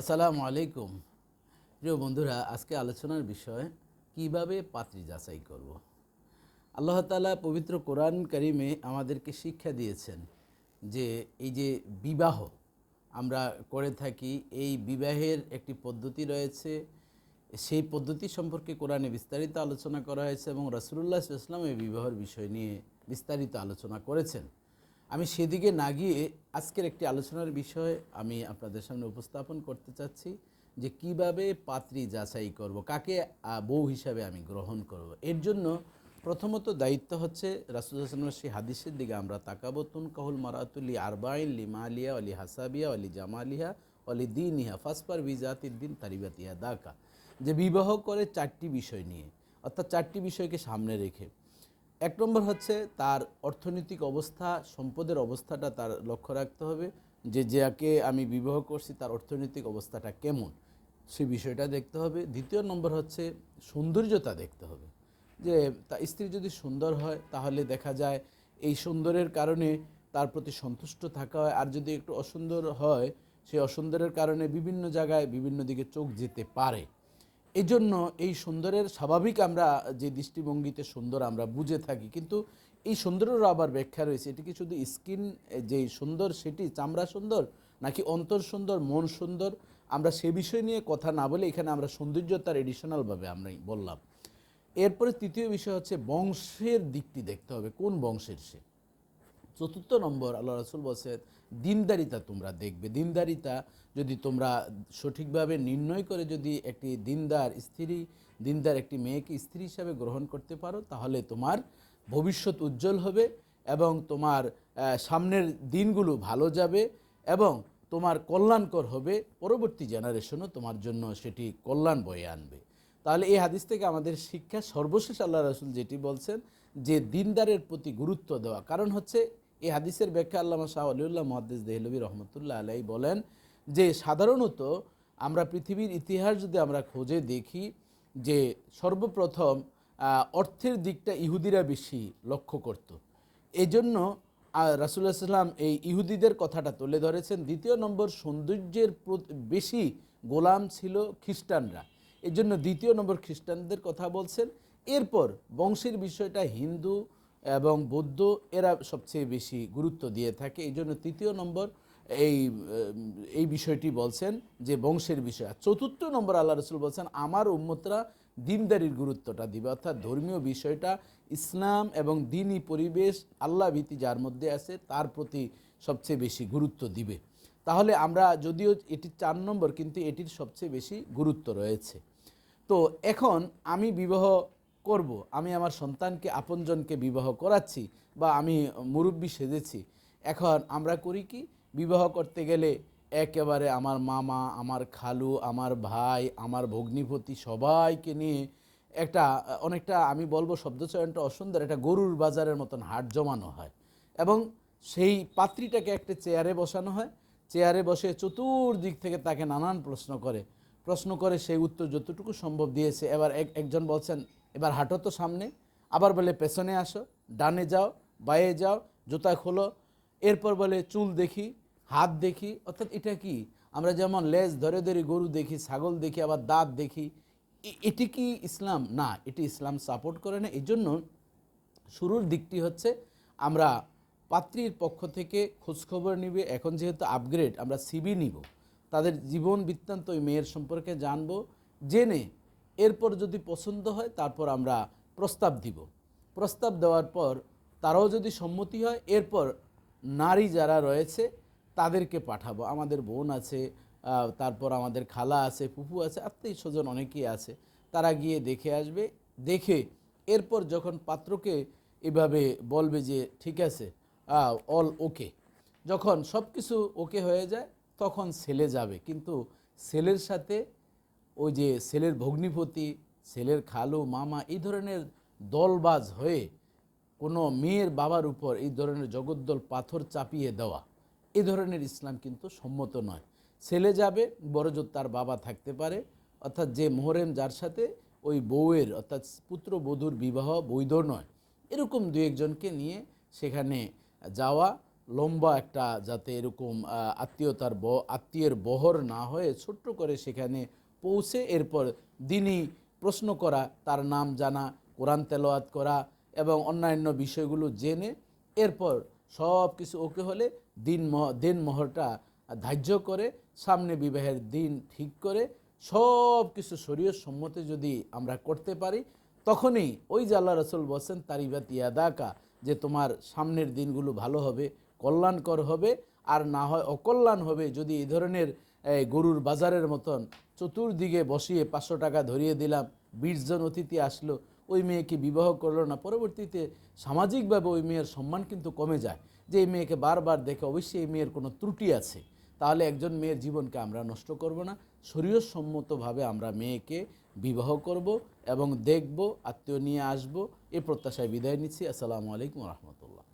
আসসালামু আলাইকুম। প্রিয় বন্ধুরা, আজকে আলোচনার বিষয়, কীভাবে পাত্রী যাচাই করব। আল্লাহ তাআলা পবিত্র কোরআন কারিমে আমাদেরকে শিক্ষা দিয়েছেন যে, এই যে বিবাহ আমরা করে থাকি, এই বিবাহের একটি পদ্ধতি রয়েছে। সেই পদ্ধতি সম্পর্কে কোরআনে বিস্তারিত আলোচনা করা হয়েছে এবং রসুল্লাহ ইসলাম এই বিবাহের বিষয় নিয়ে বিস্তারিত আলোচনা করেছেন। আমি সেদিকে না গিয়ে আজকের একটি আলোচনার বিষয় আমি আপনাদের সামনে উপস্থাপন করতে চাচ্ছি যে কীভাবে পাত্রী যাচাই করব, কাকে বউ হিসাবে আমি গ্রহণ করব। এর জন্য প্রথমত দায়িত্ব হচ্ছে রাসুল হাসানের সেই হাদিসের দিকে, আমরা তাকাবো, তুন কাহুল মারাতুলি আরবাইন লিমালিয়া অলি হাসাবিয়া অলি জামালিহা অলি দিনিহা ফাসপার বিজাতির দিন তারিবাতিয়া দাকা। যে বিবাহ করে চারটি বিষয় নিয়ে, অর্থাৎ চারটি বিষয়কে সামনে রেখে এক নম্বর হচ্ছে তার অর্থনৈতিক অবস্থা, সম্পদের অবস্থাটা তার লক্ষ্য রাখতে হবে। যে যাকে আমি বিবাহ করছি তার অর্থনৈতিক অবস্থাটা কেমন, সে বিষয়টা দেখতে হবে। দ্বিতীয় নম্বর হচ্ছে সৌন্দর্যতা দেখতে হবে। যে তা স্ত্রী যদি সুন্দর হয়, তাহলে দেখা যায় এই সুন্দরের কারণে তার প্রতি সন্তুষ্ট থাকা হয়। আর যদি একটু অসুন্দর হয় সেই অসুন্দরের কারণে বিভিন্ন জায়গায় বিভিন্ন দিকে চোখ যেতে পারে। এই জন্য এই সুন্দরের স্বাভাবিক আমরা যে দৃষ্টিভঙ্গিতে সুন্দর আমরা বুঝে থাকি, কিন্তু এই সুন্দরেরও আবার ব্যাখ্যা রয়েছে, এটি কি শুধু স্কিন, যে সুন্দর সেটি চামড়া সুন্দর নাকি অন্তর সুন্দর, মন সুন্দর? আমরা সে বিষয় নিয়ে কথা না বলে এখানে আমরা সৌন্দর্যতার এডিশনালভাবে আমরা বললাম। এরপরে তৃতীয় বিষয় হচ্ছে বংশের দিকটি দেখতে হবে, কোন বংশের সে? চতুর্থ নম্বর আল্লাহ রসুল বলছে দিনদারিতা তোমরা দেখবে। দিনদারিতা যদি তোমরা সঠিকভাবে নির্ণয় করে যদি একটি দিনদার স্ত্রী, দিনদার একটি মেয়েকে স্ত্রী হিসাবে গ্রহণ করতে পারো, তাহলে তোমার ভবিষ্যৎ উজ্জ্বল হবে এবং তোমার সামনের দিনগুলো ভালো যাবে এবং তোমার কল্যাণকর হবে। পরবর্তী জেনারেশনও তোমার জন্য সেটি কল্যাণ বয়ে আনবে। তাহলে এই হাদিস থেকে আমাদের শিক্ষা সর্বশেষ আল্লাহ রসুল যেটি বলছেন, যে দিনদারের প্রতি গুরুত্ব দেওয়া। কারণ হচ্ছে এই হাদিসের ব্যাখ্যা আল্লামা শাহ আলিউল্লাহ মহাদ্দেস দেহলবী রহমতুল্লাহ আলাই বলেন যে সাধারণত আমরা পৃথিবীর ইতিহাস যদি আমরা খোঁজে দেখি যে সর্বপ্রথম অর্থের দিকটা ইহুদিরা বেশি লক্ষ্য করত। এই জন্য রাসুল্লাহ সাল্লাম এই ইহুদিদের কথাটা তুলে ধরেছেন। দ্বিতীয় নম্বর, সৌন্দর্যের বেশি গোলাম ছিল খ্রিস্টানরা। এই জন্য দ্বিতীয় নম্বর খ্রিস্টানদের কথা বলছেন। এরপর বংশের বিষয়টা হিন্দু এবং বৌদ্ধ এরা সবচেয়ে বেশি গুরুত্ব দিয়ে থাকে। এই জন্য তৃতীয় নম্বর এই এই বিষয়টি বলছেন যে বংশের বিষয়। চতুর্থ নম্বর আল্লাহ রসুল বলছেন, আমার উম্মতরা দিনদারির গুরুত্বটা দিবে। অর্থাৎ ধর্মীয় বিষয়টা, ইসলাম এবং দিনই পরিবেশ, আল্লাহ ভীতি যার মধ্যে আছে তার প্রতি সবচেয়ে বেশি গুরুত্ব দিবে। তাহলে আমরা যদিও এটি চার নম্বর, কিন্তু এটির সবচেয়ে বেশি গুরুত্ব রয়েছে। তো এখন আমি বিবাহ করব, আমি আমার সন্তানকে, আপনজনকে বিবাহ করাচ্ছি বা আমি মুরব্বী সেজেছি, এখন আমরা করি কি? বিবাহ করতে গেলে একেবারে আমার মামা, আমার খালু, আমার ভাই, আমার ভগ্নিপতি সবাইকে নিয়ে একটা, অনেকটা আমি বলব শব্দচয়নটা অসুন্দর, একটা গরুর বাজারের মতন হাট জমানো হয় এবং সেই পাত্রীটাকে একটা চেয়ারে বসানো হয়। চেয়ারে বসে চতুর্দিক থেকে তাকে নানান প্রশ্ন করে। প্রশ্ন করে সেই উত্তর যতটুকু সম্ভব দিয়েছে। এবার এক, একজন বলছেন এবার হাঁটো তো সামনে, আবার বলে পেছনে আসো, ডানে যাও, বায়ে যাও, জুতা খোলো, এরপর বলে চুল দেখি, হাত দেখি, অর্থাৎ এটা কি? আমরা যেমন লেজ ধরে ধরে গরু দেখি, ছাগল দেখি, আবার দাঁত দেখি এটি কি ইসলাম? না, এটি ইসলাম সাপোর্ট করে না। এই জন্য শুরুর দিকটি হচ্ছে আমরা পাত্রীর পক্ষ থেকে খোঁজখবর নিবে। এখন যেহেতু আপগ্রেড আমরা সিবি নিব। তাদের জীবন বৃত্তান্ত ওই মেয়ের সম্পর্কে জানব, জেনে এরপর যদি পছন্দ হয়, তারপর আমরা প্রস্তাব দিব। প্রস্তাব দেওয়ার পর তারাও যদি সম্মতি হয়, এরপর নারী যারা রয়েছে, তাদেরকে পাঠাবো। আমাদের বোন আছে তারপর আমাদের খালা আছে, ফুফু আছে, আত্মীয় স্বজন অনেকেই আছে। তারা গিয়ে দেখে আসবে, দেখে এরপর যখন পাত্রকে এভাবে বলবে যে, ঠিক আছে অল ওকে যখন সব কিছু ওকে হয়ে যায়, তখন ছেলে যাবে। কিন্তু ছেলের সাথে ওই যে ছেলের ভগ্নিপতি ছেলের খালু মামা, এই ধরনের দলবাজ হয়ে কোনো মেয়ের বাবার উপর এই ধরনের জগদ্দল পাথর চাপিয়ে দেওয়া এই ধরনের ইসলাম কিন্তু সম্মত নয়। ছেলে যাবে বড়জোর তার বাবা থাকতে পারে, অর্থাৎ যে মোহরেম যার সাথে ওই বউয়ের, অর্থাৎ পুত্র বধূর বিবাহ বৈধ নয়। এরকম দু একজনকে নিয়ে সেখানে যাওয়া লম্বা একটা যাতে এরকম আত্মীয়তার আত্মীয়ের বহর না হয়ে ছোট্ট করে সেখানে পৌঁছে এরপর দিনই প্রশ্ন করা, তার নাম জানা, কোরআন তেলাওয়াত করা এবং অন্যান্য বিষয়গুলো জেনে এরপর সব কিছু ওকে হলে দিন দিন মোহরটা ধার্য করে, সামনে বিবাহের দিন ঠিক করে সব কিছু শরীয় সম্মতে যদি আমরা করতে পারি, তখনই ওই যে আল্লাহ রসুল বলছেন, তারিবাত ইয়াদাকা, যে তোমার সামনের দিনগুলো ভালো হবে, কল্যাণকর হবে, আর না হয় অকল্যাণ হবে, যদি এই ধরনের গরুর বাজারের মতন চতুর্দিকে বসিয়ে পাঁচশো টাকা ধরিয়ে দিলাম। বিশ জন অতিথি আসলো। ওই মেয়েকে বিবাহ করল না। পরবর্তীতে সামাজিকভাবে ওই মেয়ের সম্মান কিন্তু কমে যায়। যে এই মেয়েকে বারবার দেখে অবশ্যই এই মেয়ের কোনো ত্রুটি আছে। তাহলে একজন মেয়ের জীবনকে আমরা নষ্ট করব না। শরীয়সম্মতভাবে আমরা মেয়েকে বিবাহ করব এবং দেখব, আত্মীয় নিয়ে আসব। এ প্রত্যাশায় বিদায় নিচ্ছি। আসসালামু আলাইকুম রহমতুল্লাহ।